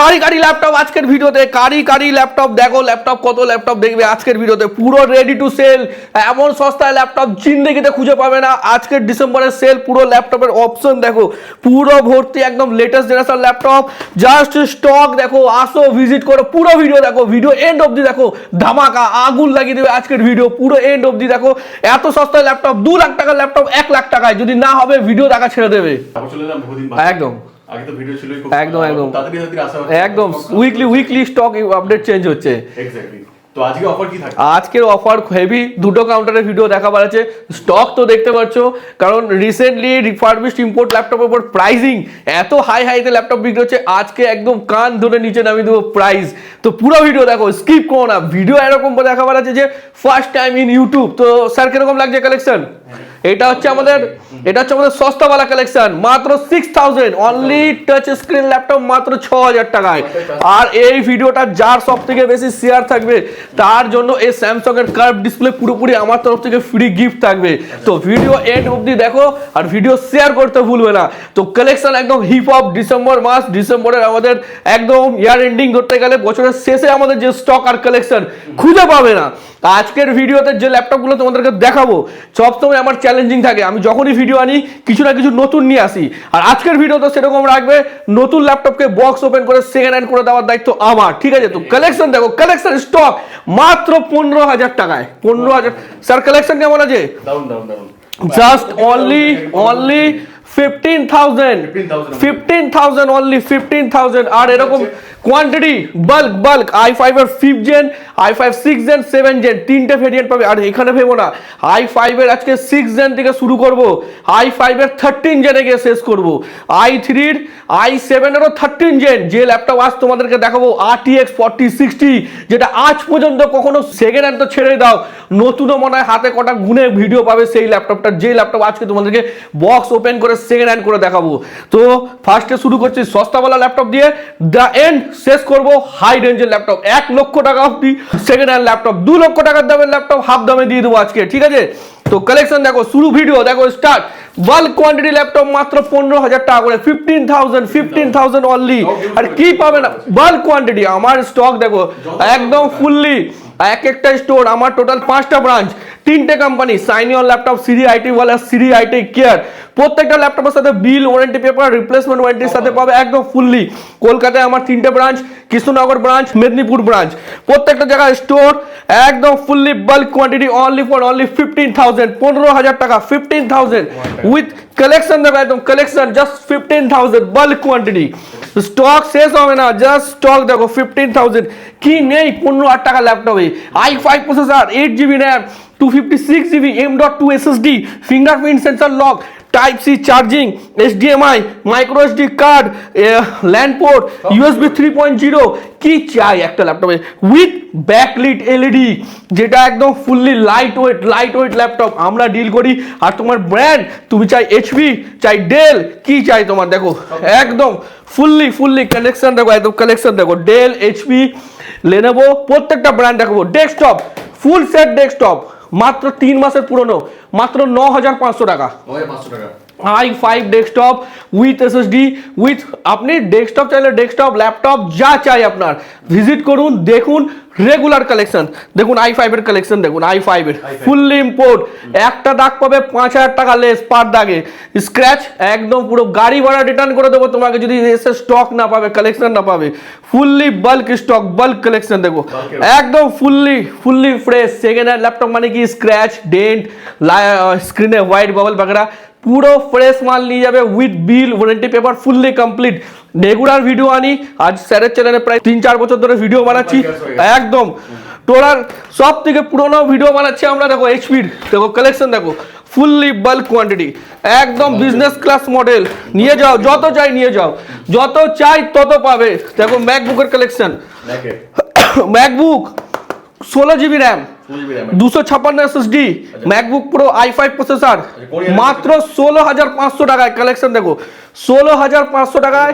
কারি কারি ল্যাপটপ আজকের ভিডিওতে কারি কারি ল্যাপটপ দেখো ল্যাপটপ কত ল্যাপটপ দেখবে আজকের ভিডিওতে। পুরো রেডি টু সেল এমন সস্তায় ল্যাপটপ জিন্দেগিতে খুঁজে পাবে না। আজকের ডিসেম্বরের সেল পুরো ল্যাপটপের অপশন দেখো। পুরো ভর্তি একদম latest generation laptop just stock দেখো আসো ভিজিট করো। পুরো ভিডিও দেখো ভিডিও এন্ড অবধি দেখো। ধামাকা আগুন লাগিয়ে দেবে আজকের ভিডিও পুরো এন্ড অবধি দেখো। এত সস্তায় ল্যাপটপ দু লাখ টাকার ল্যাপটপ এক লাখ টাকায়। যদি না হবে ভিডিও দেখা ছেড়ে দেবে। একদম। আগে তো ভিডিও ছিলই খুব একদম, একদম। একদম weekly weekly stock update change হচ্ছে। এক্স্যাক্টলি তো আজকে অফার কি থাকে আজকের অফার হেভি দুটো কাউন্টারের ভিডিও দেখাবার আছে। স্টক তো দেখতে পাচ্ছ কারণ রিসেন্টলি রিফার্বিশড ইম্পোর্ট ল্যাপটপের উপর প্রাইসিং এত হাই হাইতে ল্যাপটপ বিক্রি হচ্ছে আজকে একদম কান ধরে নিচে নামিয়ে দেবো প্রাইস তো পুরো ভিডিও দেখো স্কিপ করো না। ভিডিও এরকম দেখাবার আছে যে ফার্স্ট টাইম ইন ইউটিউব তো স্যার কীরকম লাগছে কালেকশন এটা হচ্ছে আমাদের, এটা হচ্ছে আমাদের সস্তাওয়ালা কালেকশন মাত্র six thousand only touch screen laptop মাত্র ছ হাজার টাকায়। আর এই ভিডিওটা যার সব থেকে বেশি শেয়ার থাকবে, তার জন্য এই স্যামসাং এর কার্ভ ডিসপ্লে পুরোপুরি আমার তরফ থেকে ফ্রি গিফট থাকবে। তো ভিডিও এন্ড অবধি দেখো, আর ভিডিও শেয়ার করতে ভুলবে না। তো কালেকশন একদম হিপ হপ ডিসেম্বর মাস ডিসেম্বরের আমাদের একদম ইয়ার এন্ডিং ধরতে গেলে বছরের শেষে আমাদের যে স্টক আর কালেকশন খুঁজে পাবে না। তা আজকের ভিডিওতে যে ল্যাপটপগুলো তোমাদেরকে দেখাবো সবসময় আমার চ্যালেঞ্জিং থাকে। আমি যখনই ভিডিও আনি কিছু না কিছু নতুন নিয়ে আসি। আর আজকের ভিডিও তো সেরকম রাখবে নতুন ল্যাপটপকে বক্স ওপেন করে সেকেন্ড হ্যান্ড করে দেওয়ার দায়িত্ব আমার। ঠিক আছে তো? কালেকশন দেখো কালেকশন স্টক মাত্র পনেরো হাজার টাকায়। পনেরো হাজার। স্যার কালেকশন কেমন আছে? Just only only fifteen thousand fifteen thousand only fifteen thousand আর এরকম quantity bulk bulk i five এর fifth gen i five six gen seven gen তিনটে ভেরিয়েন্ট পাবে। আর এখানে ভেবো না আই ফাইভের আজকে সিক্স জেন থেকে শুরু করব আই ফাইভের থার্টিন জেনে গিয়ে শেষ করব। আই থ্রির আই সেভেনেরও থার্টিন জেন যে ল্যাপটপ আজ তোমাদেরকে দেখাবো আর টি এক্স ফর্টি সিক্সটি যেটা আজ পর্যন্ত কখনো সেকেন্ড হ্যান্ড তো ছেড়ে দাও। নতুনও মনে হয় হাতে কটা গুনে ভিডিও পাবে সেই ল্যাপটপটা যে ল্যাপটপ আজকে তোমাদেরকে বক্স ওপেন করে সেকেন্ড হ্যান্ড করে দেখাবো। তো ফার্স্টে শুরু করছি সস্তাওয়ালা ল্যাপটপ দিয়ে দ্য এন্ড শেষ করব হাই রেঞ্জের ল্যাপটপ এক লক্ষ টাকা অব্দি সেকেন্ড হ্যান্ড ল্যাপটপ দু লক্ষ টাকার দামের ল্যাপটপ হাফ দামে দিয়ে দেবো আজকে, ঠিক আছে? তো কালেকশন দেখো, শুরু ভিডিও দেখো স্টার্ট বাল্ক কোয়ান্টিটি ল্যাপটপ মাত্র পনেরো হাজার টাকা করে fifteen thousand fifteen thousand only আর কি পাবে না? বাল্ক কোয়ান্টিটি আমার স্টক দেখো, একদম ফুললি এক একটা স্টোর আমার টোটাল পাঁচটা ব্রাঞ্চ তিনটে company Sign On laptop Siri IT ওয়ালা সিরি আইটি কেয়ার প্রত্যেকটা ল্যাপটপের সাথে বিল ওয়ারেন্টি পেপার রিপ্লেসমেন্ট ওয়ারেন্টির সাথে পাবে একদম ফুললি কলকাতায় আমার তিনটে branch Krishnanagar branch Medinipur branch প্রত্যেকটা জায়গায় স্টোর একদম fully bulk quantity only for only fifteen thousand পনেরো হাজার টাকা ফিফটিন থাউজেন্ড উইথ কালেকশন দেখো একদম collection just fifteen thousand bulk quantity stock শেষ হবে না জাস্ট স্টক দেখো ফিফটিন থাউজেন্ড কি নেই পনেরো হাজার টাকা ল্যাপটপে i five processor eight GB RAM two fifty six GB M dot two SSD fingerprint sensor lock type C charging HDMI micro SD card LAN port USB three point zero কি চাই একটা ল্যাপটপে উইথ ব্যাকলিট এলইডি যেটা একদম fully light weight light weight laptop আমরা deal করি। আর তোমার ব্র্যান্ড তুমি চাই এইচপি চাই ডেল কি চাই তোমার? দেখো একদম ফুললি ফুললি কালেকশন দেখো একদম কালেকশন দেখো ডেল এইচপি লেনেভো প্রত্যেকটা ব্র্যান্ড দেখাবো। ডেস্কটপ ফুল সেট ডেস্কটপ মাত্র তিন মাসের পুরনো মাত্র ন হাজার পাঁচশো টাকা। I five desktop with SSD with আপনি ডেস্কটপ চাইলে ডেস্কটপ ল্যাপটপ যা চাই আপনার। ভিজিট করুন দেখুন রেগুলার কালেকশন দেখুন আই ফাইভের কালেকশন দেখুন আই ফাইভের ফুললি ইম্পোর্ট একটা দাগ পাবে পাঁচ হাজার টাকা লেস পার দাগে। স্ক্র্যাচ একদম পুরো গাড়ি ভাড়া রিটার্ন করে দেবো। তোমাকে যদি এসে স্টক না পাবে কালেকশন না পাবে। Fully bulk stock bulk collection দেখো। একদম fully fully fresh second hand laptop মানে কি? স্ক্র্যাচ ডেন্ট স্ক্রিনে হোয়াইট বাবল বাগেরা পুরো ফ্রেশ মাল নিয়ে যাবে with bill warranty paper fully complete regular video আনি। আজ স্যারের চ্যানেলে প্রায় তিন চার বছর ধরে ভিডিও বানাচ্ছি। একদম। টোলার সব থেকে পুরোনো ভিডিও বানাচ্ছি আমরা। দেখো এইচপির দেখো কালেকশন দেখো। ফুললি বাল্ক কোয়ান্টিটি একদম বিজনেস ক্লাস মডেল নিয়ে যাও যত চাই নিয়ে যাও। যত চাই তত পাবে। দেখো ম্যাকবুকের কালেকশন ম্যাকবুক ষোলো জিবি র্যাম দুশো ছাপ্পান্ন SSD MacBook Pro i five processor মাত্র ষোলো হাজার পাঁচশো টাকায়। কালেকশন দেখো ষোলো হাজার পাঁচশো টাকায়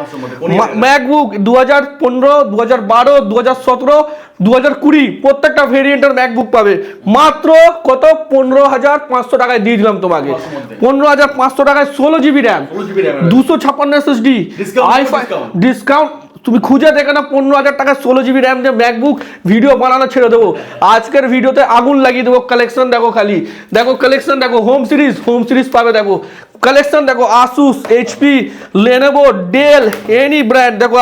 ম্যাকবুক দু হাজার পনেরো দু হাজার বারো দু হাজার সতেরো দু হাজার কুড়ি প্রত্যেকটা ভেরিয়েন্টের ম্যাকবুক পাবে। মাত্র কত? পনেরো হাজার পাঁচশো টাকায় দিয়ে দিলাম তোমাকে। পনেরো হাজার পাঁচশো টাকায় ষোলো জিবি র্যাম দুশো ছাপ্পান্ন SSD Discount, i five discount তুমি খুঁজে দেখে না পনেরো হাজার টাকা ষোলো জিবি র্যাম যে ম্যাকবুক ভিডিও বানানো ছেড়ে দেবো। আজকের ভিডিওতে আগুন লাগিয়ে দেবো কালেকশন দেখো খালি। দেখো কালেকশন দেখো হোম সিরিজ হোম সিরিজ পাবে দেখো। কালেকশন দেখো Asus HP Lenovo Dell any brand দেখো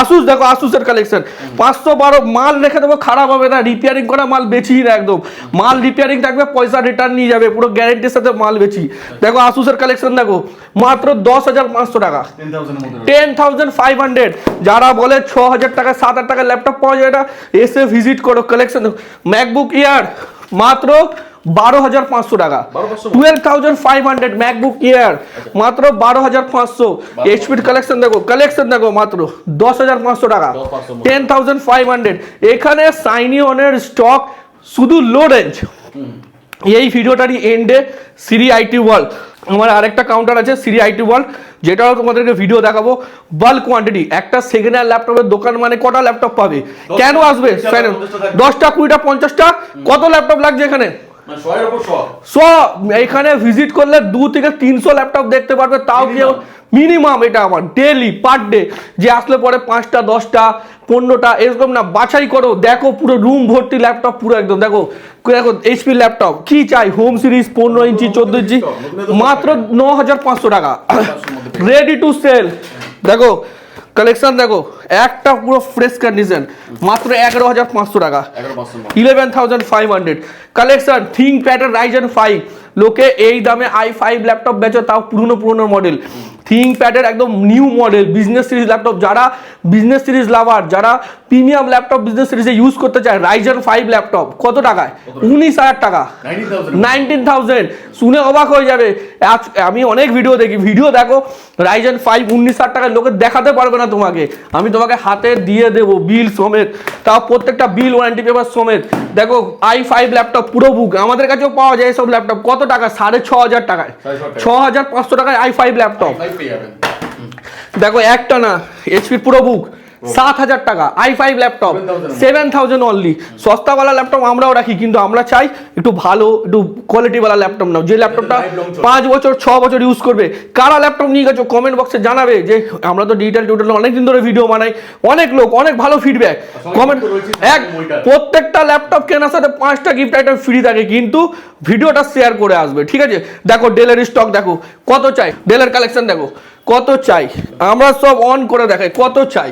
আসুস দেখো আসুসের কালেকশন পাঁচশো বারো মাল রেখে দেবো খারাপ হবে না রিপেয়ারিং করা মাল বেচি না একদম। মাল রিপেয়ারিং থাকবে পয়সা রিটার্ন নিয়ে যাবে পুরো গ্যারেন্টির সাথে মাল বেচি। দেখো আসুসের কালেকশন দেখো মাত্র দশ হাজার পাঁচশো টাকা। টেন থাউজেন্ড ফাইভ হান্ড্রেড যারা বলে ছ হাজার টাকা সাত হাজার টাকা ল্যাপটপ পাওয়া যায় না এসে ভিজিট করো কালেকশন ম্যাকবুক ইয়ার মাত্র বারো হাজার পাঁচশো টাকা। Twelve thousand five hundred MacBook Air মাত্র বারো হাজার পাঁচশো। এইচপির কালেকশন দেখো কালেকশন দেখো মাত্র দশ হাজার পাঁচশো টাকা। টেন থাউজেন্ড ফাইভ হান্ড্রেড এখানে সাইনি অনের স্টক শুধু লো রেঞ্জ এই ভিডিওটারই এন্ডে সিরি আইটি ওয়ার্ল্ড আমার আরেকটা কাউন্টার আছে সিরি আইটি ওয়ার্ল্ড যেটাও তোমাদেরকে ভিডিও দেখাবো। বাল্ক কোয়ান্টিটি একটা সেকেন্ড হ্যান্ড ল্যাপটপের দোকান মানে কটা ল্যাপটপ পাবে? কেন আসবে। দশটা কুড়িটা পঞ্চাশটা কত ল্যাপটপ লাগছে এখানে? শ সো এখানে ভিজিট করলে দু থেকে তিনশো ল্যাপটপ দেখতে পারবে তাও কি মিনিমাম এটা আমার ডেলি পার ডে যে আসলে পরে পাঁচটা দশটা পনেরোটা এরকম না বাছাই করো দেখো পুরো রুম ভর্তি ল্যাপটপ পুরো একদম দেখো দেখো এইচপি ল্যাপটপ কি চাই? হোম সিরিজ পনেরো ইঞ্চি চোদ্দ ইঞ্চি মাত্র ন হাজার পাঁচশো টাকা। রেডি টু সেল দেখো কালেকশন দেখো একটা পুরো ফ্রেশ কন্ডিশন মাত্র এগারো হাজার পাঁচশো টাকা। Eleven thousand five hundred collection think প্যাটার রাইজেন ফাইভ লোকে এই দামে আই ফাইভ ল্যাপটপ বেচো তাও পুরনো পুরনো মডেল থিঙ্ক প্যাডের একদম new model business series laptop যারা বিজনেস সিরিজ লাভার যারা প্রিমিয়াম ল্যাপটপ বিজনেস সিরিজে ইউজ করতে চায় রাইজেন ফাইভ ল্যাপটপ কত টাকায়? উনিশ হাজার টাকা। নাইনটিন থাউজেন্ড শুনে অবাক হয়ে যাবে। আজ- আমি অনেক ভিডিও দেখি। ভিডিও দেখো রাইজেন ফাইভ উনিশ হাজার টাকার লোকে দেখাতে পারবে না তোমাকে। আমি তোমাকে হাতে দিয়ে দেবো বিল সমেত। তাও প্রত্যেকটা বিল ওয়ারেন্টি পেপার সমেত। দেখো আই ফাইভ ল্যাপটপ পুরো বুক আমাদের কাছেও পাওয়া যায় এসব ল্যাপটপ কত টাকা? সাড়ে ছ হাজার টাকায়। ছ হাজার পাঁচশো টাকায় আই ফাইভ ল্যাপটপ দেখো একটা না এইচপি পুরো বুক সাত হাজার টাকা i five laptop 7,000 seven thousand only সস্তাওয়ালা laptop আমরাও রাখি কিন্তু আমরা চাই একটু ভালো একটু কোয়ালিটিওয়ালা ল্যাপটপ নাও। যে ল্যাপটপটা। পাঁচ বছর ছ বছর ইউজ করবে কারা ল্যাপটপ নিয়ে গেছো কমেন্ট বক্সে জানাবে যে আমরা তো ডিজিটাল টিউটাল অনেক দিন ধরে ভিডিও বানাই অনেক লোক অনেক ভালো ফিডব্যাক কমেন্ট এক প্রত্যেকটা ল্যাপটপ কেনার সাথে পাঁচটা গিফট আইটেম ফ্রি থাকে কিন্তু ভিডিওটা শেয়ার করে আসবে ঠিক আছে? দেখো ডেলের স্টক দেখো কত চাই? ডেলের কালেকশন দেখো। কত চাই? আমরা সব অন করে দেখাই কত চাই?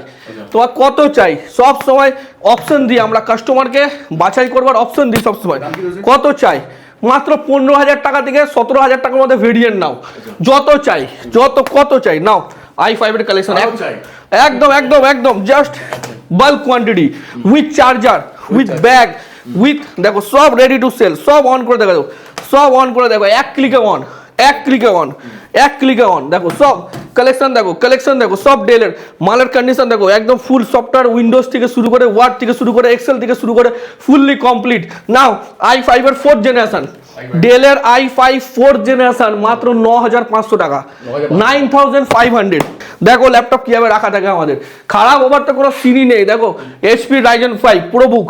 তোমার কত চাই? সব সময় অপশন দিই আমরা কাস্টমারকে বাছাই করবার অপশন দিই সব সময়। দাম কি রয়েছে? কত চাই? মাত্র পনেরো হাজার টাকা থেকে সতেরো হাজার টাকার মধ্যে ভেরিয়েন্ট নাও। যত চাই যত কত চাই নাও। আই ফাইভের কালেকশন। একদম একদম একদম just bulk quantity with charger with bag with দেখো সব রেডি টু সেল সব অন করে দেখো। সব অন করে দেখো এক ক্লিকে অন এক ক্লিকে অন এক ক্লিকে অন দেখো সব কালেকশন দেখো কালেকশন দেখো সব ডেলের মালের কন্ডিশন দেখো একদম ফুল সফটওয়্যার উইন্ডোজ থেকে শুরু করে ওয়ার্ড থেকে শুরু করে এক্সেল থেকে শুরু করে ফুললি কমপ্লিট নাও আই ফাইভের ফোর্থ জেনারেশন ডেলের আই ফাইভ ফোর্থ জেনারেশন মাত্র ন হাজার পাঁচশো টাকা। নাইন থাউজেন্ড ফাইভ হান্ড্রেড দেখো ল্যাপটপ কীভাবে রাখা থাকে আমাদের। খারাপ ওভার তো কোনো সিনই নেই। দেখো এইচপি রাইজেন ফাইভ প্রোবুক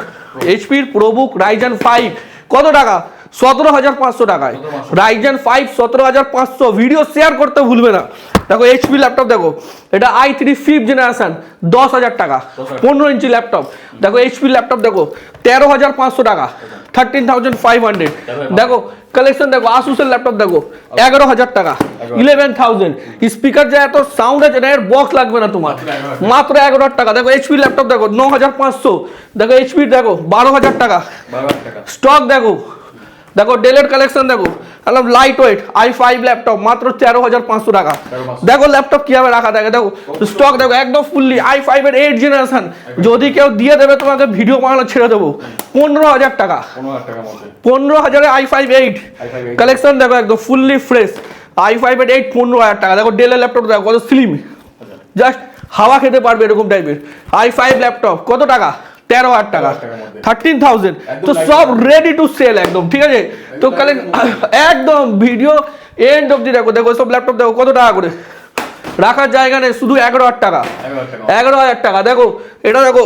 এইচপির প্রোবুক রাইজেন ফাইভ কত টাকা? সতেরো হাজার পাঁচশো টাকায়। রাইজেন ফাইভ সতেরো হাজার পাঁচশো। ভিডিও শেয়ার করতে ভুলবে না। দেখো এইচপি ল্যাপটপ দেখো এটা আই থ্রি ফিফথ জেনারেশন দশ হাজার টাকা পনেরো ইঞ্চি ল্যাপটপ দেখো এইচপি ল্যাপটপ দেখো তেরো হাজার পাঁচশো টাকা থার্টিন থাউজেন্ড ফাইভ হান্ড্রেড দেখো কালেকশন দেখো আসুসের ল্যাপটপ দেখো এগারো হাজার টাকা ইলেভেন থাউজেন্ড স্পিকার যে এত সাউন্ড আছে না এর বক্স লাগবে না তোমার। মাত্র এগারো হাজার টাকা। দেখো এইচপি ল্যাপটপ দেখো ন হাজার পাঁচশো। দেখো এইচপি দেখো বারো হাজার টাকা। বারো হাজার টাকা। স্টক দেখো দেখো ডেলের কালেকশন দেখো। একদম light weight i five laptop মাত্র তেরো হাজার পাঁচশো টাকা। দেখো ল্যাপটপ কীভাবে রাখা থাকে দেখো স্টক দেখো একদম ফুললি আই ফাইভের এইট জেনারেশন যদি কেউ দিয়ে দেবে তোমাকে ভিডিও বানানো ছেড়ে দেবো। পনেরো হাজার টাকা। পনেরো হাজার আই ফাইভ এইট কালেকশন দেখো একদম ফুললি ফ্রেশ আই ফাইভ এর এইট পনেরো হাজার টাকা। দেখো ডেলের ল্যাপটপ দেখো কত স্লিম জাস্ট হাওয়া খেতে পারবে এরকম টাইপের আই ফাইভ ল্যাপটপ কত টাকা? তেরো হাজার টাকা। 13,000 টাকার মধ্যে। থার্টিন থাউজেন্ড তো সব রেডি টু সেল একদম ঠিক আছে? তো কালে একদম ভিডিও এন্ড অব্দি দেখো দেখো সব ল্যাপটপ দেখো কত টাকা করে? রাখার জায়গা নেই শুধু এগারো হাজার টাকা। এগারো হাজার টাকা দেখো এটা দেখো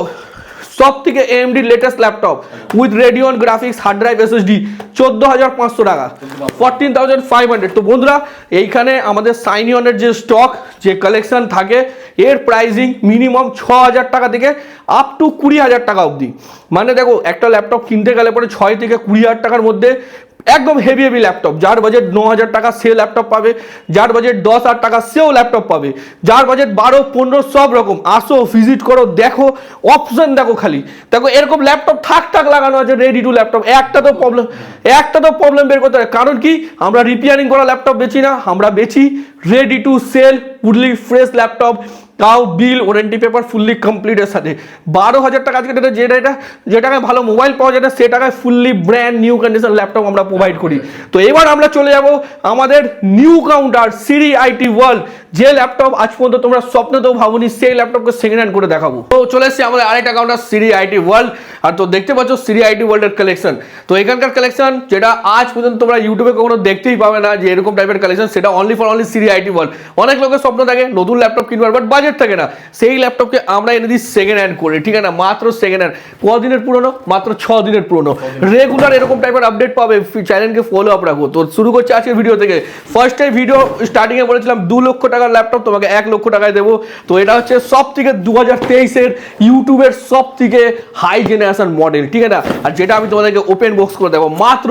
সব থেকে AMD latest laptop with Radeon graphics hard drive SSD চোদ্দ হাজার পাঁচশো টাকা। ফোরটিন থাউজেন্ড ফাইভ হান্ড্রেড তো বন্ধুরা, এইখানে আমাদের সাইনিয়নের যে স্টক যে কালেকশন থাকে, এর প্রাইসিং মিনিমাম ছ হাজার টাকা থেকে আপ টু কুড়ি হাজার টাকা অবধি। মানে দেখো, একটা ল্যাপটপ কিনতে গেলে পরে ছয় থেকে কুড়ি হাজার টাকার মধ্যে একদম হেভি হেভি ল্যাপটপ যার বাজেট ন হাজার টাকা, সে ল্যাপটপ পাবে। যার বাজেট দশ হাজার টাকা, সেও ল্যাপটপ পাবে। যার বাজেট বারো, পনেরো, সব রকম। আসো ভিজিট করো, দেখো অপশন দেখো খালি। দেখো, এরকম ল্যাপটপ থাক থাক লাগানো আছে রেডি টু ল্যাপটপ একটা তো প্রবলেম একটা তো প্রবলেম বের করতে হবে। কারণ কি? আমরা রিপেয়ারিং করা ল্যাপটপ বেচি না। আমরা বেচি ready to sell fully fresh laptop তাও বিল ওয়ারেন্টি পেপার ফুললি কমপ্লিটের সাথে। বারো হাজার টাকা আজকে ডেটে যে ডেটা যে টাকায় ভালো মোবাইল পাওয়া যায় সে টাকায় fully brand new condition laptop আমরা প্রোভাইড করি। তো এবার আমরা চলে যাব আমাদের new counter Siri IT world যে ল্যাপটপ আজ পর্যন্ত তোমরা স্বপ্নেতেও ভাবনি, সেই ল্যাপটপকে সেকেন্ড হ্যান্ড করে দেখাবো। তো চলে এসেছি আমাদের আরেকটা কাউন্টার সিরি আইটি ওয়ার্ল্ড আর তো দেখতে পাচ্ছ সিরি আইটি ওয়ার্ল্ডের কালেকশন তো এখানকার কালেকশন যেটা আজ পর্যন্ত তোমরা ইউটিউবে কখনো দেখতেই পাবে না যে এরকম টাইপের কালেকশন সেটা only for only Siri IT world অনেক লোকের স্বপ্ন থাকে নতুন ল্যাপটপ কিনবার বাট বাজেট থাকে না। সেই ল্যাপটপকে আমরা এনে দিই সেকেন্ড হ্যান্ড করে, ঠিক আছে? মাত্র সেকেন্ড হ্যান্ড কদিনের পুরনো? মাত্র ছ দিনের পুরনো। রেগুলার এরকম টাইপের আপডেট পাবে। চ্যানেলকে ফলো আপ রাখো। তো শুরু করছে আজকের ভিডিও থেকে। ফার্স্টে ভিডিও স্টার্টিংয়ে বলেছিলাম দু লক্ষ টাকার ল্যাপটপ তোমাকে এক লক্ষ টাকায় দেবো। তো এটা হচ্ছে সব থেকে দু হাজার তেইশের ইউটিউবের সব থেকে হাই জেনারেশন মডেল ঠিক আছে? আর যেটা আমি তোমাদেরকে ওপেন বক্স করে দেবো, মাত্র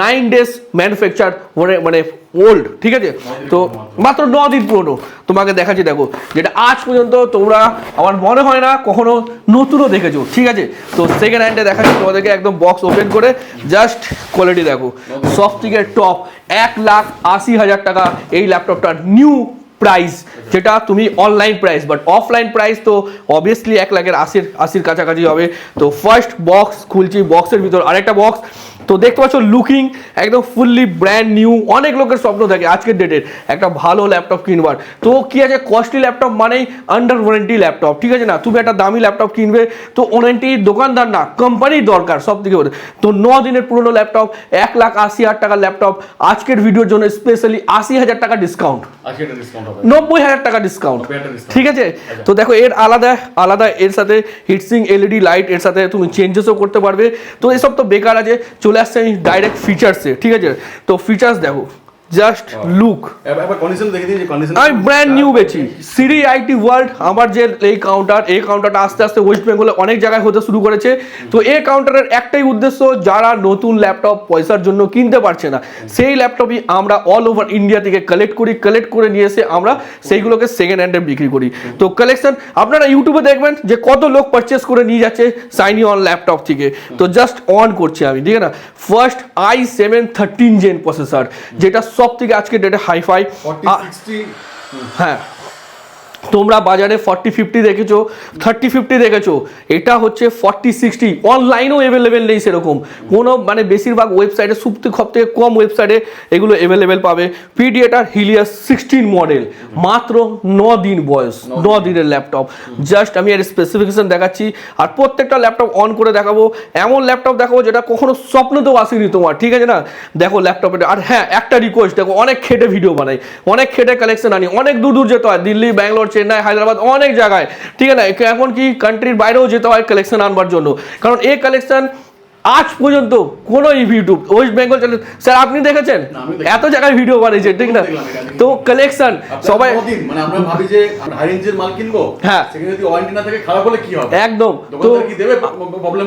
নাইন ডেজ ম্যানুফ্যাকচার মানে মানে ওল্ড ঠিক আছে? তো মাত্র ন দিন পুরনো। তোমাকে দেখাচ্ছি, দেখো, যেটা আজ পর্যন্ত তোমরা, আমার মনে হয় না, কখনো নতুনও দেখেছ, ঠিক আছে? তো সেকেন্ড হ্যান্ডে দেখাচ্ছি তোমাদেরকে একদম বক্স ওপেন করে জাস্ট কোয়ালিটি দেখো। সব থেকে টপ এক লাখ আশি হাজার টাকা এই ল্যাপটপটার নিউ প্রাইস যেটা তুমি online price but offline price তো অবভিয়াসলি এক লাখের আশির আশির কাছাকাছি হবে। তো ফার্স্ট বক্স খুলছি বক্সের ভিতর আরেকটা বক্স তো দেখতে পাচ্ছ লুকিং একদম ফুললি ব্র্যান্ড নিউ অনেক লোকের স্বপ্ন থাকে আজকের ডেটের একটা ভালো ল্যাপটপ কিনবার। তো কি আছে কস্টলি ল্যাপটপ মানেই আন্ডার ওয়ারেন্টি ল্যাপটপ ঠিক আছে না? তুমি একটা দামি ল্যাপটপ কিনবে তো ওয়ারেন্টি দোকানদার না কোম্পানির দরকার সব থেকে বলে তো ন দিনের পুরনো ল্যাপটপ এক লাখ আশি হাজার টাকার ল্যাপটপ আজকের ভিডিওর জন্য স্পেশালি আশি হাজার টাকা ডিসকাউন্ট নব্বই হাজার টাকা ডিসকাউন্ট ঠিক আছে? তো দেখো এর আলাদা আলাদা এর সাথে হিটসিং এলইডি লাইটের সাথে তুমি চেঞ্জেসও করতে পারবে। তো এসব তো বেকার আছে চলে আসছে আমি ডাইরেক্ট ফিচার্সে ঠিক আছে? তো ফিচার্স দেখো। জাস্ট লুক আমি ব্র্যান্ড নিউ বেচি। সিরি আইটি ওয়ার্ল্ড আমার যে এই কাউন্টার এই কাউন্টারটা আস্তে আস্তে ওয়েস্ট বেঙ্গলে অনেক জায়গায় হতে শুরু করেছে। তো এই কাউন্টারের একটাই উদ্দেশ্য যারা নতুন ল্যাপটপ পয়সার জন্য কিনতে পারছে না সেই ল্যাপটপই আমরা অল ওভার ইন্ডিয়া থেকে কালেক্ট করি কালেক্ট করে নিয়ে এসে আমরা সেইগুলোকে সেকেন্ড হ্যান্ডে বিক্রি করি। তো কালেকশন আপনারা ইউটিউবে দেখবেন যে কত লোক পারচেস করে নিয়ে যাচ্ছে সাইনি অন ল্যাপটপ থেকে। তো জাস্ট অন করছি আমি ঠিক আছে না? First i seven thirteen gen processor যেটা সব থেকে আজকে ডেটে হাইফাই হ্যাঁ তোমরা বাজারে ফর্টি ফিফটি দেখেছ থার্টি ফিফটি দেখেছ এটা হচ্ছে ফর্টি সিক্সটি অনলাইনেও অ্যাভেলেবেল নেই সেরকম। কোনো মানে বেশিরভাগ ওয়েবসাইটে থেকে সব থেকে কম ওয়েবসাইটে এগুলো অ্যাভেলেবেল পাবে। পিডিএটার হিলিয়াস সিক্সটিন মডেল মাত্র ন দিন বয়স ন দিনের ল্যাপটপ জাস্ট আমি এর স্পেসিফিকেশন দেখাচ্ছি আর প্রত্যেকটা ল্যাপটপ অন করে দেখাবো। এমন ল্যাপটপ দেখাবো যেটা কখনো স্বপ্নতেও আসেনি তোমার ঠিক আছে না? দেখো ল্যাপটপে আর হ্যাঁ একটা রিকোয়েস্ট দেখো অনেক খেটে ভিডিও বানাই অনেক খেটে কালেকশন আনি অনেক দূর দূর যেতে হয় দিল্লি ব্যাঙ্গালোর চেন্নাই, হায়দ্রাবাদ অনেক জায়গায়। ঠিক আছে? না এখন কি কান্ট্রির বাইরেও যেতে হয় কালেকশন আনবার জন্য? কারণ এই কালেকশন আজ পর্যন্ত কোনো YouTube West Bengal channel sir আপনি দেখেছেন। এত জায়গায় ভিডিও বানিয়েছে ঠিক না। তো কালেকশন সবাই মানে আমরা ভাবি যে আমরা হাই রেঞ্জের মাল কিনবো হ্যাঁ। সেখানে যদি ওয়ারেন্টি না থাকে খারাপ হলে কি হবে? একদম। তো কি দেবে?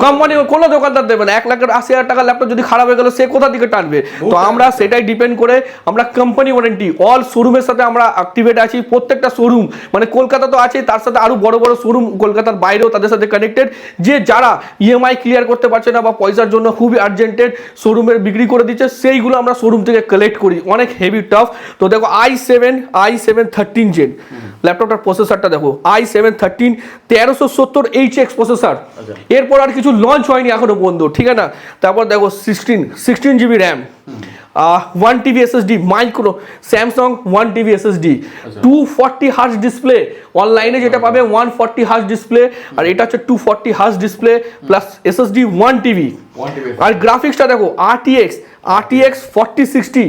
কোম্পানি কোনো দোকানদার দেবে না। এক লাখের আশি হাজার টাকার ল্যাপটপ যদি খারাপ হয়ে গেল সে কোথা থেকে টানবে? তো আমরা সেটাই ডিপেন্ড করে আমরা কোম্পানি ওয়ারেন্টি অল শোরুমের সাথে আমরা অ্যাক্টিভেট আছি প্রত্যেকটা শোরুম মানে কলকাতা তো আছে তার সাথে আরও বড় বড় শোরুম কলকাতার বাইরেও তাদের সাথে কানেক্টেড যে যারা ইএমআই ক্লিয়ার করতে পারছে না বা পয়সার জন্য খুবই আর্জেন্টেড শোরুমের বিক্রি করে দিচ্ছে। সেইগুলো আমরা শোরুম থেকে কালেক্ট করি। অনেক হেভি টাফ তো দেখো i seven i seven thirteen gen ল্যাপটপটার প্রসেসরটা দেখো আই সেভেন থার্টিন তেরোশো সত্তর এইচ এক্স প্রসেসর। এরপর আর কিছু লঞ্চ হয়নি এখনও পর্যন্ত ঠিক আছে না? তারপর দেখো sixteen sixteen GB RAM one TB SSD micro Samsung one TB SSD two forty hertz display অনলাইনে যেটা পাবে ওয়ান ফর্টি হার্স ডিসপ্লে আর এটা হচ্ছে two forty hertz display plus SSD one TB one TB আর গ্রাফিক্সটা দেখো আরটিএক্স ফর্টি সিক্সটি হ্যাঁ, 40 RTX forty sixty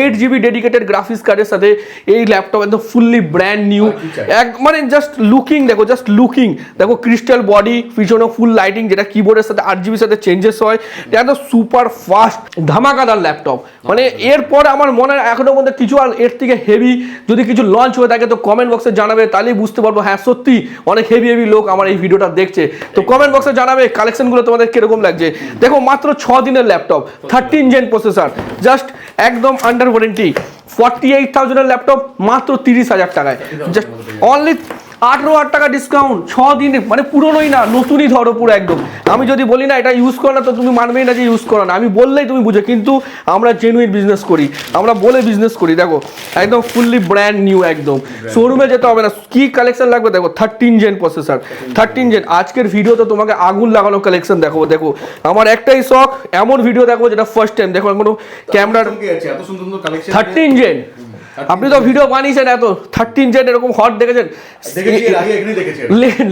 eight GB dedicated graphics কার্ডের সাথে এই ল্যাপটপ একদম ফুললি ব্র্যান্ড নিউ? এক মানে জাস্ট লুকিং দেখো জাস্ট লুকিং দেখো ক্রিস্টাল বডি পিছনে ফুল লাইটিং যেটা কিবোর্ডের সাথে আট জিবির সাথে চেঞ্জেস হয়। এটা সুপার ফাস্ট ধামাকাদার ল্যাপটপ মানে এরপরে আমার মনে হয় এখনও মধ্যে কিছু আর এর থেকে হেভি যদি কিছু লঞ্চ হয়ে থাকে তো কমেন্ট বক্সে জানাবে তাহলেই বুঝতে পারব হ্যাঁ সত্যি অনেক হেভি হেভি লোক আমার এই ভিডিওটা দেখছে। তো কমেন্ট বক্সে জানাবে কালেকশনগুলো তোমাদের কীরকম লাগছে? দেখো মাত্র ছ দিনের laptop thirteen gen processor just একদম আন্ডার ওয়ারেন্টি ফর্টি এইট থাউজেন্ডের ল্যাপটপ মাত্র তিরিশ হাজার টাকায়। জাস্ট অনলি আঠেরো হাজার টাকা ডিসকাউন্ট ছ দিনে মানে পুরোনোই না নতুনই ধরো পুরো একদম। আমি যদি বলি না এটা ইউজ করো না তো তুমি মানবেই না যে ইউজ করো না। আমি বললেই তুমি বুঝো কিন্তু আমরা জেনুইন বিজনেস করি। আমরা বলে বিজনেস করি দেখো একদম ফুললি ব্র্যান্ড নিউ একদম। শোরুমে যেতে হবে না। কি কালেকশন লাগবে দেখো thirteen gen processor thirteen gen আজকের ভিডিও তো তোমাকে আগুন লাগানো কালেকশন দেখো দেখো। আমার একটাই শখ এমন ভিডিও দেখো যেটা ফার্স্ট টাইম দেখো কোনো ক্যামেরার থার্টিন জেন আপনি তো ভিডিও বানিয়েছেন এত। থার্টিন জেন এরকম হট দেখেছেন।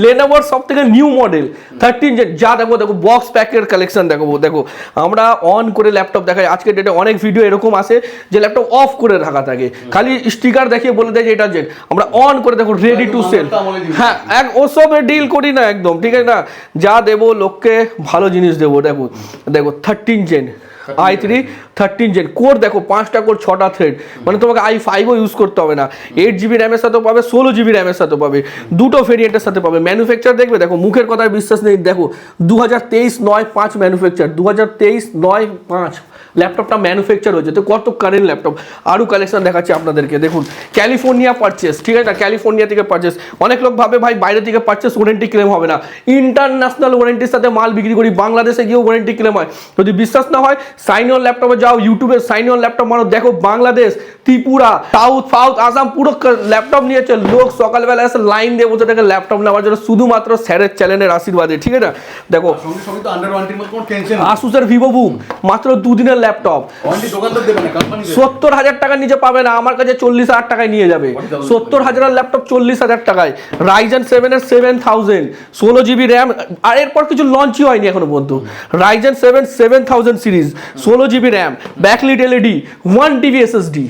লেনোভোর সব থেকে নিউ মডেল থার্টিন জেন যা দেখো দেখো বক্স প্যাকের কালেকশন দেখো দেখো। আমরা অন করে ল্যাপটপ দেখাই। আজকের ডেটে অনেক ভিডিও এরকম আসে যে ল্যাপটপ অফ করে রাখা থাকে। খালি স্টিকার দেখিয়ে বলে দেয় যে এটা জেন আমরা অন করে দেখো রেডি টু সেল। হ্যাঁ এক ওসব ডিল করি না একদম ঠিক আছে না? যা দেবো লোককে ভালো জিনিস দেবো দেখো। দেখো thirteen gen i three thirteen gen core দেখো পাঁচটা কোর ছটা থ্রেড মানে তোমাকে আই ফাইভও ইউজ করতে হবে না। এইট জিবি র্যামের সাথে পাবে ষোলো জিবি র্যামের সাথে পাবে। দুটো ভেরিয়েন্টের সাথে পাবে। ম্যানুফ্যাকচার দেখবে দেখো মুখের কথায় বিশ্বাস নেই। দেখো দু হাজার তেইশ নয় পাঁচ ম্যানুফ্যাকচার দু হাজার তেইশ নয় পাঁচ। ল্যাপটপটা ম্যানুফ্যাকচার হয়েছে। তো কত কারেন্ট ল্যাপটপ? আরও কালেকশন দেখাচ্ছি আপনাদেরকে। দেখুন ক্যালিফোর্নিয়া পারচেস ঠিক আছে? না ক্যালিফোর্নিয়া থেকে পারচেস অনেক লোক ভাবে ভাই বাইরে থেকে পারচেস ওয়ারেন্টি ক্লেম হবে না। ইন্টারন্যাশনাল ওয়ারেন্টির সাথে মাল বিক্রি করি বাংলাদেশে গিয়েও ওয়ারেন্টি ক্লেম হয়। যদি বিশ্বাস না হয় সাইন অন ল্যাপটপে যাও ইউটিউবে সাইন অন ল্যাপটপ মারো। দেখো বাংলাদেশ ত্রিপুরা সাউথ সাউথ আসাম পুরো ল্যাপটপ নিয়েছে। লোক সকালবেলা এসে লাইন দিয়ে বসে থাকে ল্যাপটপ নেওয়ার জন্য শুধুমাত্র স্যারের চ্যানেলের আশীর্বাদে ঠিক আছে? না দেখো আসুসের ভিভো বুক মাত্র দুদিনের ল্যাপটপ সত্তর হাজার টাকা নিচে পাবে না আমার কাছে চল্লিশ হাজার টাকায় নিয়ে যাবে। সত্তর হাজারের ল্যাপটপ চল্লিশ হাজার টাকায়। রাইজেন সেভেনের সেভেন থাউজেন্ড ষোলো জিবি র্যাম আর এরপর কিছু লঞ্চই হয়নি এখনও পর্যন্ত। Ryzen seven seven thousand series ষোলো GB RAM backlit LED one TB SSD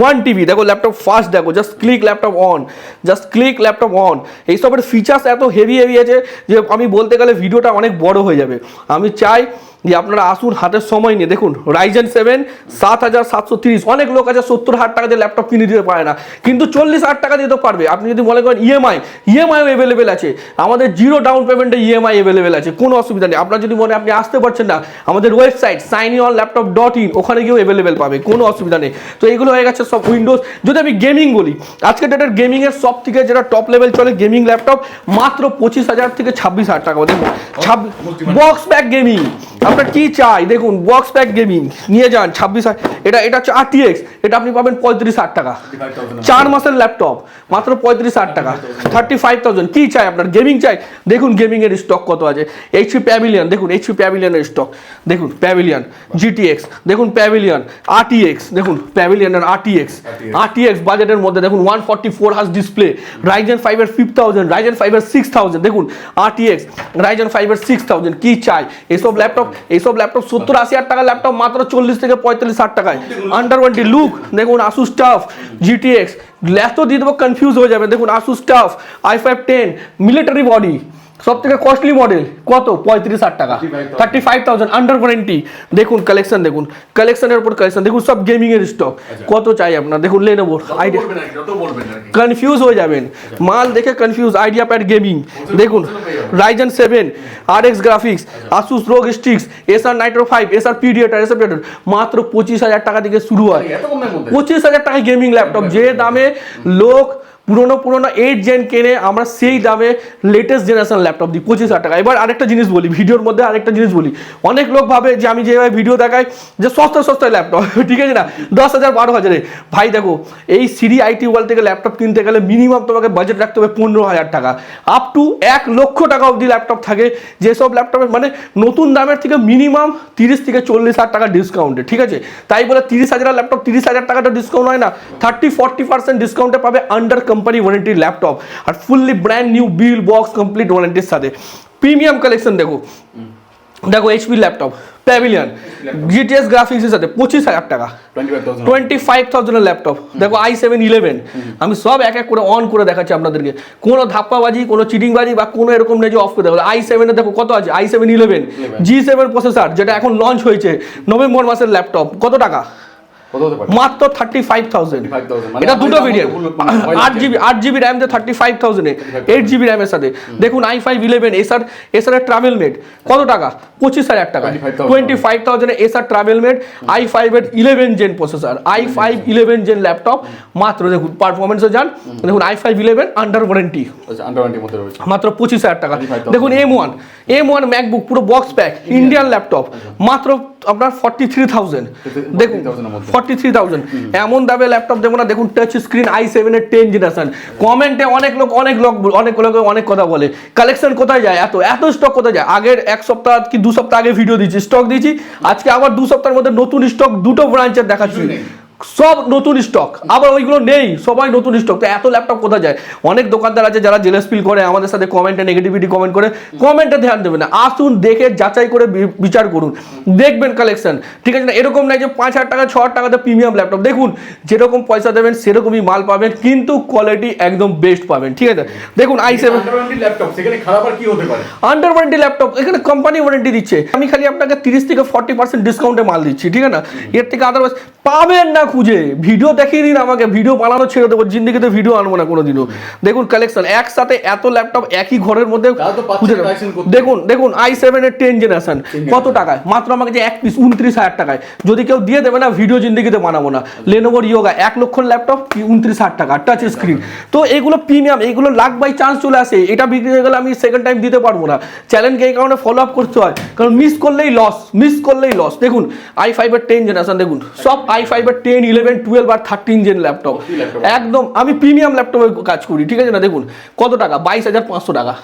one TB দেখো ল্যাপটপ ফাস্ট দেখো just click laptop on just click laptop on এইসবের ফিচার্স এত হেভি হেভি আছে যে আমি বলতে গেলে ভিডিওটা অনেক বড় হয়ে যাবে। আমি চাই যে আপনারা আসুন হাতের সময় নিয়ে। দেখুন রাইজেন সেভেন সাত হাজার সাতশো তিরিশ অনেক লোক আছে সত্তর হাজার টাকা দিয়ে ল্যাপটপ কিনে দিতে পারে না। কিন্তু চল্লিশ হাজার টাকা দিয়ে তো পারবে। আপনি যদি মনে করেন ইএমআই ইএমআইও অ্যাভেলেবেল আছে। আমাদের জিরো ডাউন পেমেন্টে ইএমআই অ্যাভেলেবেল আছে কোনো অসুবিধা নেই। আপনার যদি মনে আপনি আসতে পারছেন না আমাদের website sign on laptop dot in ওখানে গিয়েও অ্যাভেলেবেল পাবে কোনো অসুবিধা নেই। তো এইগুলো হয়ে গেছে সব উইন্ডোজ যদি আমি গেমিং বলি আজকের ডেটের গেমিংয়ের সব থেকে যেটা টপ লেভেল চলে গেমিং ল্যাপটপ মাত্র পঁচিশ হাজার থেকে ছাব্বিশ হাজার টাকা। দেখুন ছাব্বিশ বক্স ব্যাক গেমিং আপনার কি চাই? দেখুন বক্স প্যাক গেমিং নিয়ে যান ছাব্বিশ এটা এটা হচ্ছে আরটিএক্স এটা আপনি পাবেন পঁয়ত্রিশ হাজার টাকা। চার মাসের ল্যাপটপ মাত্র পঁয়ত্রিশ হাজার টাকা। থার্টি ফাইভ থাউজেন্ড কী চাই আপনার? গেমিং চাই। দেখুন গেমিংয়ের স্টক কত আছে। এইচপি প্যাভিলিয়ন দেখুন এইচপি প্যাভিলিয়নের স্টক দেখুন প্যাভিলিয়ন জিটিএক্স দেখুন প্যাভিলিয়ন আরটিএক্স দেখুন প্যাভিলিয়নের আরটিএক্স আরটিএক্স বাজেটের মধ্যে দেখুন ওয়ান ফর্টি ফোর হাস ডিসপ্লে রাইজেন ফাইভের ফিফ থাউজেন্ড রাইজেন ফাইভের সিক্স থাউজেন্ড দেখুন আরটিএক্স রাইজেন ফাইভের সিক্স থাউজেন্ড কী চাই? এসব ল্যাপটপ এইসব ল্যাপটপ সত্তর আশি হাজার টাকা ল্যাপটপ মাত্র চল্লিশ থেকে পঁয়তাল্লিশ হাজার টাকায়। আন্ডার ওয়ারেন্টি লুক দেখুন আসুস টাফ জিটিএক্স এত দিয়ে দেবো কনফিউজ হয়ে যাবে। দেখুন Asus TUF i five ten military body সব থেকে কস্টলি মডেল কত? পঁয়ত্রিশ হাজার টাকা। Thirty five thousand under warranty দেখুন কালেকশন দেখুন। কালেকশনের উপর কালেকশন দেখুন সব গেমিং এর স্টক কত চাই আপনার? দেখুন লেনোভো আইডিয়া বলবেন আর কি, যত বলবেন আর কি। কনফিউজ হয়ে যাবেন। মাল দেখে কনফিউজ আইডিয়া প্যাড গেমিং দেখুন Ryzen seven R X graphics Asus ROG Strix S R Nitro five S R Predator S R মাত্র পঁচিশ হাজার টাকা থেকে শুরু হয়। এত কমের মধ্যে? পঁচিশ হাজার টাকায় গেমিং ল্যাপটপ যে দামে লোক পুরোনো পুরোনো এইট জেন কেনে আমরা সেই দামে লেটেস্ট জেনারেশন ল্যাপটপ দিই, পঁচিশ হাজার টাকা। এবার আরেকটা জিনিস বলি, ভিডিওর মধ্যে আরেকটা জিনিস বলি। অনেক লোক ভাবে যে আমি যেভাবে ভিডিও দেখাই, যে সস্তা সস্তায় ল্যাপটপ ঠিক আছে না? দশ হাজার, বারো হাজারে। ভাই দেখো, এই সিরি আইটি ওয়াল থেকে ল্যাপটপ কিনতে গেলে মিনিমাম তোমাকে বাজেট রাখতে হবে পনেরো হাজার টাকা। আপ টু এক লক্ষ টাকা অবধি ল্যাপটপ থাকে, যেসব ল্যাপটপের মানে নতুন দামের থেকে মিনিমাম তিরিশ থেকে চল্লিশ হাজার টাকা ডিসকাউন্টে ঠিক আছে? তাই বলে তিরিশ হাজার ল্যাপটপ তিরিশ হাজার টাকাটা ডিসকাউন্ট হয় না। থার্টি ফর্টি পার্সেন্ট ডিসকাউন্টে পাবে আন্ডার কোম্পানি ওয়ারেন্টির ল্যাপটপ আর fully brand new bill box complete ওয়ারেন্টির সাথে। প্রিমিয়াম কালেকশন দেখো। দেখো এইচপি ল্যাপটপ প্যাভিলিয়ন জিটিএস গ্রাফিক্সের সাথে পঁচিশ হাজার টাকা। টোয়েন্টি ফাইভ থাউজেন্ড থাউজেন্ডের ল্যাপটপ দেখো আই সেভেন ইলেভেন আমি সব এক এক করে অন করে দেখাচ্ছি আপনাদেরকে। কোনো ধাপ্পাবাজি কোনো চিটিংবাজি বা কোনো এরকম নেই যে অফ করে দেবো আই সেভেনে দেখো কত আছে? I seven eleven G seven processor যেটা এখন লঞ্চ হয়েছে নভেম্বর মাসের ল্যাপটপ কত টাকা? মাত্র থার্টি ফাইভ থাউজেন্ড 35,000 এটা দুটো ভেরিয়েন্ট আট জিবি আট জিবি র্যাম দিয়ে থার্টি ফাইভ থাউজেন্ডে এইট জিবি র্যামের সাথে। দেখুন i five eleven SR SR TravelMate কত টাকা? পঁচিশ হাজার টাকা। টোয়েন্টি ফাইভ থাউজেন্ডে SR TravelMate i five এর eleven gen processor i five eleven gen laptop মাত্র দেখুন পারফরমেন্সে যান। দেখুন i five eleven under warranty মাত্র পঁচিশ হাজার টাকা। দেখুন M one M one MacBook পুরো বক্স প্যাক ইন্ডিয়ান ল্যাপটপ মাত্র আপনার ফর্টি থ্রি থাউজেন্ড দেখুন 43,000 এর মধ্যে। ফর্টি থ্রি থাউজেন্ড এমন দামে ল্যাপটপ দেবো না, দেখুন টাচ স্ক্রিন আই সেভেন এর টেন জেনারেশন কমেন্টে অনেক লোক অনেক লোক অনেক লোক অনেক কথা বলে। কালেকশন কোথায় যায়? এত এত স্টক কোথায় যায়? আগের এক সপ্তাহ কি দু সপ্তাহ আগে ভিডিও দিচ্ছি স্টক দিয়েছি। আজকে আবার দু সপ্তাহের মধ্যে নতুন স্টক দুটো ব্রাঞ্চের দেখাচ্ছি। সব নতুন স্টক আবার ওইগুলো নেই সবাই নতুন স্টক তো এত ল্যাপটপ কোথায় যায়? অনেক দোকানদার আছে যারা জেলাস ফিল করে আমাদের সাথে কমেন্টে নেগেটিভিটি কমেন্ট করে কমেন্টে ধ্যান দেবে না। আসুন দেখে যাচাই করে বিচার করুন। দেখবেন কালেকশন ঠিক আছে না? এরকম নাই যে পাঁচ হাজার টাকা ছ হাজার টাকাতে প্রিমিয়াম ল্যাপটপ দেখুন যেরকম পয়সা দেবেন সেরকমই মাল পাবেন কিন্তু কোয়ালিটি একদম বেস্ট পাবেন। ঠিক আছে? দেখুন আই সেভেন ল্যাপটপ সেখানে খারাপ আর কি হতে পারে? আন্ডার ওয়ারেন্টি ল্যাপটপ এখানে কোম্পানি ওয়ারেন্টি দিচ্ছে। আমি খালি আপনাকে তিরিশ থেকে ফর্টি পার্সেন্ট ডিসকাউন্টে মাল দিচ্ছি ঠিক আছে না? এর থেকে আদারওয়াইজ পাবেন না খুঁজে ভিডিও দেখিয়ে দিন আমাকে ভিডিও বানানো ছেড়ে দেবো জিন্দিগিতে ভিডিও আনব না কোনোদিনও। দেখুন কালেকশন একসাথে এত ল্যাপটপ একই ঘরের মধ্যে। দেখুন দেখুন আই সেভেনের টেন জেনারেশন কত টাকায়? মাত্র আমাকে যে এক পিস উনত্রিশ হাজার টাকায়। যদি কেউ দিয়ে দেবে না ভিডিও জিন্দিগিতে বানাবো না। লেনোভোর ইয়োগা এক লক্ষ ল্যাপটপ উনত্রিশ হাজার টাকা টাচ স্ক্রিন তো এগুলো প্রিমিয়াম এগুলো লাখ বাই চান্স চলে আসে। এটা বিক্রি হয়ে গেলে আমি সেকেন্ড টাইম দিতে পারব না। চ্যালেঞ্জকে এই কারণে ফলো আপ করতে হয়। কারণ মিস করলেই লস মিস করলেই লস দেখুন আই ফাইভের টেন জেনারেশন দেখুন সব আই ফাইভের টেন ইলেভেন টুয়েলভ আর থার্টিন জেন ল্যাপটপ একদম আমি প্রিমিয়াম ল্যাপটপে কাজ করি ঠিক আছে না? দেখুন কত টাকা? বাইশ হাজার পাঁচশো টাকা।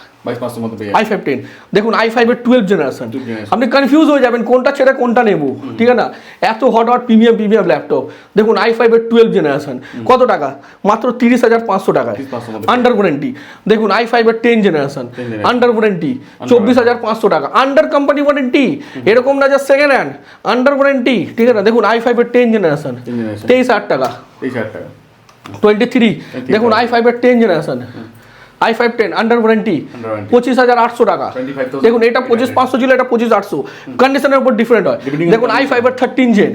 আই ফাইভ টেন দেখুন আই ফাইভের টুয়েলভ জেনারেশন আপনি কনফিউজ হয়ে যাবেন কোনটা ছেড়ে কোনটা নেব। ঠিক আছে না? এত hot hot premium premium laptop দেখুন আই ফাইভের টুয়েলভ জেনারেশন কত টাকা? মাত্র তিরিশ হাজার পাঁচশো টাকায়। 30,500 মধ্যে। আন্ডার ওয়ারেন্টি দেখুন আই ফাইভের টেন জেনারেশন। আন্ডার ওয়ারেন্টি চব্বিশ হাজার পাঁচশো টাকা। আন্ডার কোম্পানি ওয়ারেন্টি এরকম না যে সেকেন্ড হ্যান্ড আন্ডার ওয়ারেন্টি ঠিক আছে না? দেখুন আই ফাইভের টেন জেনারেশন generation। তেইশ হাজার টাকা তেইশ হাজার টাকা টোয়েন্টি থ্রি দেখুন আই ফাইভের ten generation i five ten under warranty Under warranty। পঁচিশ হাজার আটশো টাকা 25,000 দেখুন এটা পঁচিশ পাঁচশো ছিল এটা পঁচিশ আটশো কন্ডিশনের উপর ডিফারেন্ট হয় Depending on দেখুন আই ফাইভের থার্টিন জেন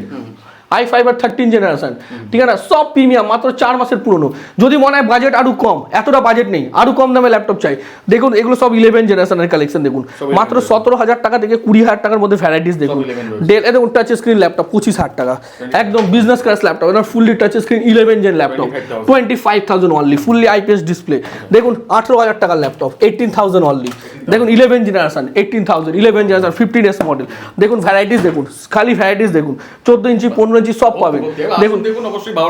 আই ফাইভের থার্টিন জেনারেশন ঠিক আছে? সব প্রিমিয়াম মাত্র চার মাসের পুরনো। যদি মনে হয় বাজেট আরও কম এতটা বাজেট নেই আরও কম দামে ল্যাপটপ চাই। দেখুন এগুলো সব ইলেভেন জেনারেশনের কালেকশন দেখুন। মাত্র সতেরো হাজার টাকা থেকে কুড়ি হাজার টাকার মধ্যে ভ্যারাইটিস দেখুন। ডেল এ দেখুন টাচ স্ক্রিন ল্যাপটপ পঁচিশ হাজার টাকা। একদম বিজনেস ক্লাস ল্যাপটপ এটা fully touch screen eleven gen laptop twenty five thousand only fully IPS display দেখুন আঠেরো হাজার টাকার ল্যাপটপ এইটিন থাউজেন্ড অনলি দেখুন eleven generation eighteen thousand eleven generation fifteen S model দেখুন ভ্যারাইটিস দেখুন খালি ভ্যারাইটিস দেখুন। চোদ্দ ইঞ্চি পনেরো ইঞ্চি সব পাবেন দেখুন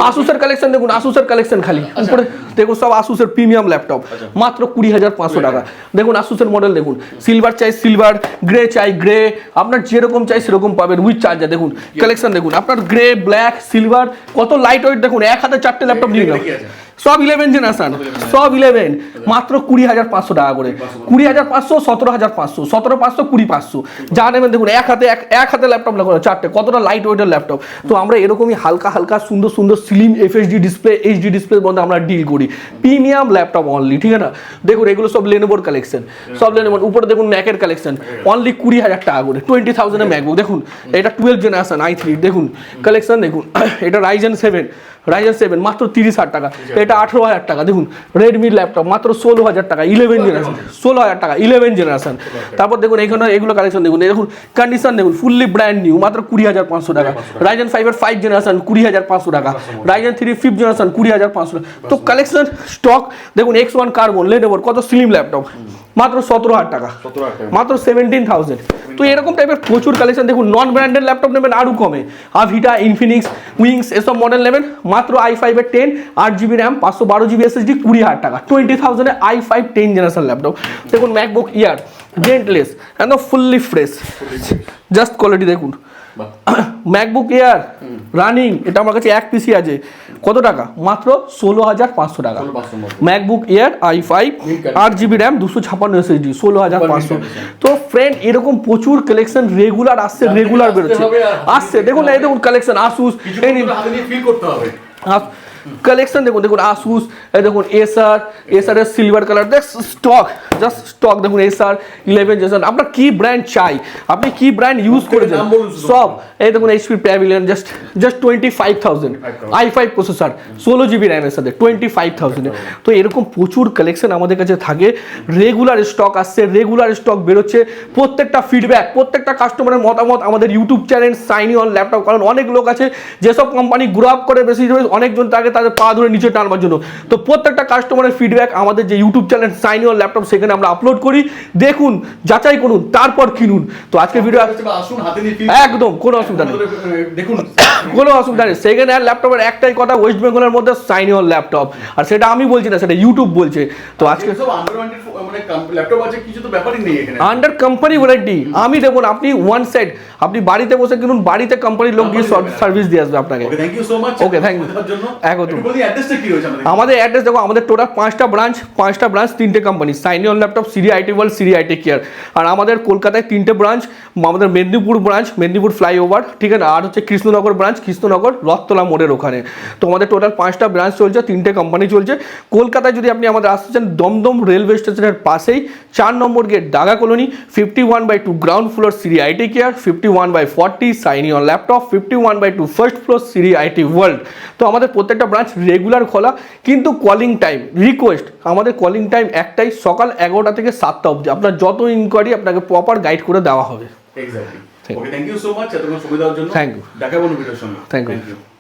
আসুসের কালেকশন দেখুন আসুসের কালেকশন খালি। উপরে দেখুন সব আসুসের প্রিমিয়াম ল্যাপটপ মাত্র কুড়ি হাজার পাঁচশো টাকা। দেখুন আসুসের মডেল দেখুন। সিলভার চাই সিলভার গ্রে চাই গ্রে আপনার যেরকম চাই সেরকম পাবেন উইথ চার্জার দেখুন। কালেকশন দেখুন। আপনার গ্রে ব্ল্যাক সিলভার কত লাইট ওয়েট দেখুন এক হাতে চারটে ল্যাপটপ নিয়ে আছে? সব ইলেভেন জেনারেশন সব ইলেভেন মাত্র কুড়ি হাজার পাঁচশো টাকা করে। কুড়ি হাজার পাঁচশো সতেরো হাজার পাঁচশো সতেরো পাঁচশো কুড়ি পাঁচশো। যা নেবেন দেখুন এক হাতে এক এক হাতে ল্যাপটপ লাগানো চারটে। কতটা লাইট ওয়েটের ল্যাপটপ তো আমরা এরকমই হালকা হালকা সুন্দর সুন্দর slim FHD display HD display মধ্যে আমরা ডিল করি। প্রিমিয়াম ল্যাপটপ অনলি ঠিক আছে না? দেখুন এগুলো সব লেনোভোর কালেকশন সব লেনোভোর উপরে দেখুন ম্যাকের কালেকশন অনলি কুড়ি হাজার টাকা করে। টোয়েন্টি থাউজেন্ডের ম্যাকবুক দেখুন এটা টুয়েলভ জেনারেশন আই থ্রি দেখুন কালেকশন দেখুন। এটা রাইজেন সেভেন রাইজেন সেভেন মাত্র তিরিশ হাজার টাকা। এটা আঠেরো হাজার টাকা। দেখুন রেডমি ল্যাপটপ মাত্র ষোলো হাজার টাকা ইলেভেন জেনারেশন ষোলো হাজার টাকা ইলেভেন জেনারেশন তারপর দেখুন এখানে এগুলো কালেকশন দেখুন। দেখুন কন্ডিশন দেখুন ফুললি ব্র্যান্ড নিউ মাত্র কুড়ি হাজার পাঁচশো টাকা। রাইজেন ফাইভের ফাইভ জেনারেশন কুড়ি হাজার পাঁচশো টাকা। রাইজেন থ্রি ফিফথ জেনারেশন কুড়ি হাজার পাঁচশো টাকা। তো কালেকশন স্টক দেখুন এক্স ওয়ান কার্বন লেনোভোর কত স্লিম ল্যাপটপ মাত্র সতেরো হাজার টাকা। মাত্র সেভেন্টিন থাউজেন্ড তো এরকম টাইপের প্রচুর কালেকশন দেখুন নন ব্র্যান্ডেড ল্যাপটপ নেবেন আরও কমে। আভিটা ইনফিনিক্স উইংস এসব মডেল নেবেন মাত্র আই ফাইভের টেন আট জিবি র্যাম পাঁচশো বারো জিবি এসএসডি কুড়ি হাজার টাকা। Twenty থাউজেন্ডে i five ten generation laptop দেখুন ম্যাকবুক ইয়ার জেন্টলেস একদম ফুললি ফ্রেশ জাস্ট কোয়ালিটি দেখুন। ম্যাকবুক এয়ার রানিং এটা আমার কাছে এক পিসি আছে। কত টাকা? মাত্র ষোলো হাজার পাঁচশো টাকা। ম্যাকবুক এয়ার আই ফাইভ আট জিবি র্যাম দুশো ছাপান্ন এসএসডি ষোলো হাজার পাঁচশো। তো ফ্রেন্ড এরকম প্রচুর কালেকশন রেগুলার আসছে রেগুলার বেরোচ্ছে। আসছে। দেখুন এই দেখুন কালেকশন আসুস কালেকশন দেখুন দেখুন আসুস এই দেখুন এসআর এসআর এর সিলভার কালার দেখ স্টক জাস্ট স্টক দেখুন এসআর ইলেভেন আপনার কি ব্র্যান্ড চাই? আপনি কি ব্র্যান্ড ইউজ করেছেন? সব এই দেখুন HP Pavilion just just twenty five thousand i five processor ষোলো জিবি র্যামের সাথে টোয়েন্টি ফাইভ থাউজেন্ড তো এরকম প্রচুর কালেকশন আমাদের কাছে থাকে। রেগুলার স্টক আসছে রেগুলার স্টক বেরোচ্ছে। প্রত্যেকটা ফিডব্যাক প্রত্যেকটা কাস্টমারের মতামত আমাদের YouTube channel Shiny On Laptop কারণ অনেক লোক আছে যেসব কোম্পানি গ্রো আপ করে বেশি অনেকজন থাকে তাদের পা ধরে নিচে টানবার জন্য। তো প্রত্যেকটা কাস্টমারের ফিডব্যাক আমাদের যে YouTube channel Shiny On Laptop সেখানে আমরা আপলোড করি। দেখুন যাচাই করুন তারপর কিনুন। তো আজকে ভিডিও একদম কোনো অসুবিধা নেই। দেখুন। কোনো অসুবিধা নেই। সেকেন্ড হ্যান্ড ল্যাপটপের একটাই কথা ওয়েস্ট বেঙ্গলের মধ্যে সাইন অন ল্যাপটপ আর সেটা আমি বলছি না সেটা ইউটিউব বলছে। তো আজকে সব ল্যাপটপ আছে কিছু তো ব্যাপারই নেই এখানে। আন্ডার কোম্পানি ওয়ারেন্টি আমি দেখুন আপনি ওয়ান সাইড আপনি বাড়িতে বসে কিনুন বাড়িতে কোম্পানির লোক গিয়ে সার্ভিস দিয়ে আসবে আপনাকে। Okay thank you so much thank you. জন্য। একদম। আমাদের অ্যাড্রেস দেখো আমাদের টোটাল পাঁচটা ব্রাঞ্চ পাঁচটা ব্রাঞ্চ তিনটে company Shiny On Laptop Sri IT World Sri IT care আর আমাদের কলকাতায় তিনটে ব্রাঞ্চ আমাদের মেদিনীপুর ব্রাঞ্চ মেদিনীপুর ফ্লাইওভার ঠিক আছে? আর হচ্ছে কৃষ্ণনগর ব্রাঞ্চ কৃষ্ণনগর রথতলা মোড়ের ওখানে। তো আমাদের টোটাল পাঁচটা ব্রাঞ্চ চলছে, তিনটে কোম্পানি চলছে। কলকাতায় যদি আপনি আমাদের আসতে চান দমদম রেলওয়ে স্টেশনের পাশেই, চার নম্বর gate Daga colony fifty one by two ground floor Sri IT care fifty one by forty Shiny On Laptop fifty one by two first floor Sri IT World তো আমাদের প্রত্যেকটা ব্রাঞ্চ রেগুলার খোলা, কিন্তু calling time request আমাদের calling time একটাই, সকাল এগারোটা থেকে সাতটা অবধি। আপনার যত ইনকোয়ারি আপনাকে প্রপার গাইড করে দেওয়া হবে। থ্যাংক ইউ সো মাচ এতক্ষণ সুবিধার জন্য থ্যাংক ইউ দেখাবো ভিডিওর সঙ্গে। Thank you.